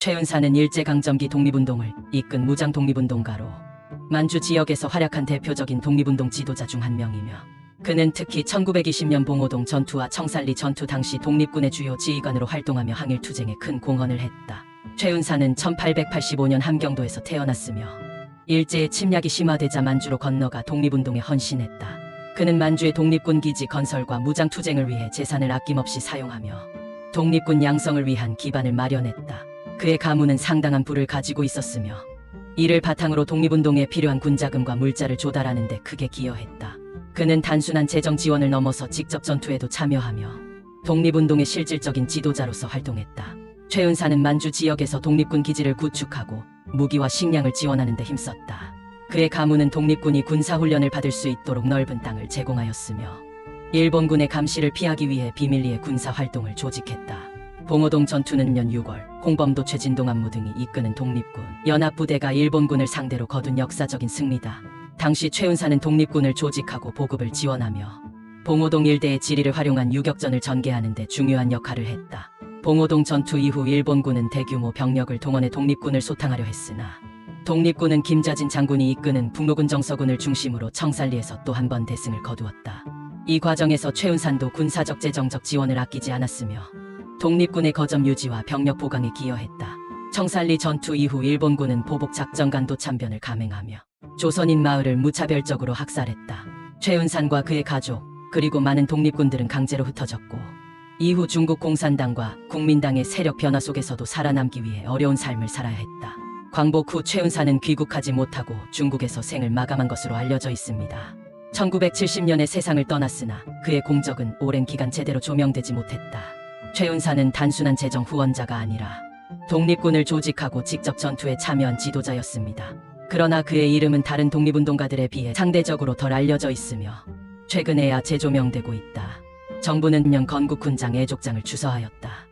최은사는 일제강점기 독립운동을 이끈 무장 독립운동가로 만주 지역에서 활약한 대표적인 독립운동 지도자 중 한 명이며 그는 특히 1920년 봉오동 전투와 청살리 전투 당시 독립군의 주요 지휘관으로 활동하며 항일투쟁에 큰 공헌을 했다. 최은사는 1885년 함경도에서 태어났으며 일제의 침략이 심화되자 만주로 건너가 독립운동에 헌신했다. 그는 만주의 독립군 기지 건설과 무장투쟁을 위해 재산을 아낌없이 사용하며 독립군 양성을 위한 기반을 마련했다. 그의 가문은 상당한 부를 가지고 있었으며 이를 바탕으로 독립운동에 필요한 군자금과 물자를 조달하는 데 크게 기여했다. 그는 단순한 재정 지원을 넘어서 직접 전투에도 참여하며 독립운동의 실질적인 지도자로서 활동했다. 최은사는 만주 지역에서 독립군 기지를 구축하고 무기와 식량을 지원하는 데 힘썼다. 그의 가문은 독립군이 군사훈련을 받을 수 있도록 넓은 땅을 제공하였으며 일본군의 감시를 피하기 위해 비밀리에 군사활동을 조직했다. 봉오동 전투는 년 6월 홍범도 최진동 안무 등이 이끄는 독립군 연합부대가 일본군을 상대로 거둔 역사적인 승리다. 당시 최은사는 독립군을 조직하고 보급을 지원하며 봉오동 일대의 지리를 활용한 유격전을 전개하는 데 중요한 역할을 했다. 봉오동 전투 이후 일본군은 대규모 병력을 동원해 독립군을 소탕하려 했으나 독립군은 김자진 장군이 이끄는 북로군 정서군을 중심으로 청살리에서 또 한 번 대승을 거두었다. 이 과정에서 최은산도 군사적 재정적 지원을 아끼지 않았으며 독립군의 거점 유지와 병력 보강에 기여했다. 청살리 전투 이후 일본군은 보복 작전간도 참변을 감행하며 조선인 마을을 무차별적으로 학살했다. 최은산과 그의 가족 그리고 많은 독립군들은 강제로 흩어졌고 이후 중국 공산당과 국민당의 세력 변화 속에서도 살아남기 위해 어려운 삶을 살아야 했다. 광복 후 최은사는 귀국하지 못하고 중국에서 생을 마감한 것으로 알려져 있습니다. 1970년에 세상을 떠났으나 그의 공적은 오랜 기간 제대로 조명되지 못했다. 최은사는 단순한 재정 후원자가 아니라 독립군을 조직하고 직접 전투에 참여한 지도자였습니다. 그러나 그의 이름은 다른 독립운동가들에 비해 상대적으로 덜 알려져 있으며 최근에야 재조명되고 있다. 정부는 년 건국훈장 애족장을 주서하였다.